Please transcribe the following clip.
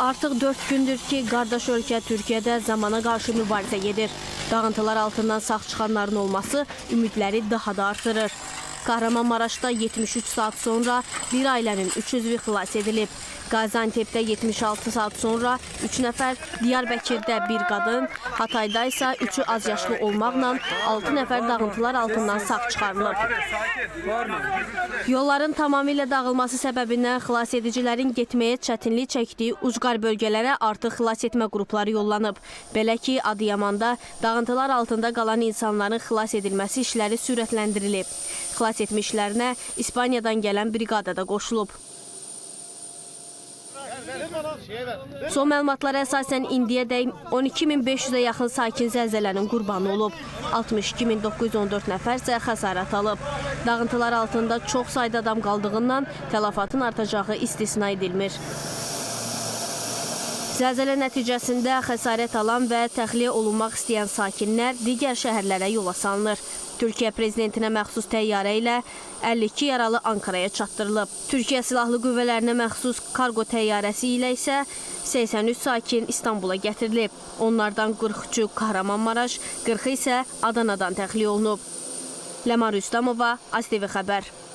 Artıq 4 gündür ki, qardaş ölkə Türkiyədə zamana qarşı mübarizə gedir. Dağıntılar altından sağ çıxanların olması ümidləri daha da artırır. Kahramanmaraşda 73 saat sonra bir ailənin 3 üzvü xilas edilib. Qaziantep'də 76 saat sonra 3 nəfər, Diyarbəkirdə bir qadın, Hatayda isə 3-ü az yaşlı olmaqla 6 nəfər dağıntılar altından sağ çıxarılıb. Yolların tamamilə dağılması səbəbindən xilas edicilərin getməyə çətinlik çəkdiyi ucqar bölgələrə artıq xilas etmə qrupları yollanıb. Belə ki, Adıyamanda dağıntılar altında qalan insanların xilas edilməsi işləri sürətləndirilib. Xilas etmişlərinə İspaniyadan gələn briqada da qoşulub. Son məlumatlara əsasən indiyədək 12500-ə yaxın sakin zəlzələnin qurbanı olub. 62914 nəfər isə xəsarət alıb. Dağıntılar altında çox sayda adam qaldığından tələfatın artacağı istisna edilmir. Zəlzələ nəticəsində xəsarət alan və təxliyə olunmaq istəyən sakinlər digər şəhərlərə yola salınır. Türkiyə prezidentinə məxsus təyyarə ilə 52 yaralı Ankaraya çatdırılıb. Türkiyə Silahlı Qüvvələrinə məxsus kargo təyyarəsi ilə isə 83 sakin İstanbula gətirilib. Onlardan 43-ü Kahramanmaraş, 40-ı isə Adanadan təxliyə olunub. Ləman Rüstəmova, ASTV xəbər.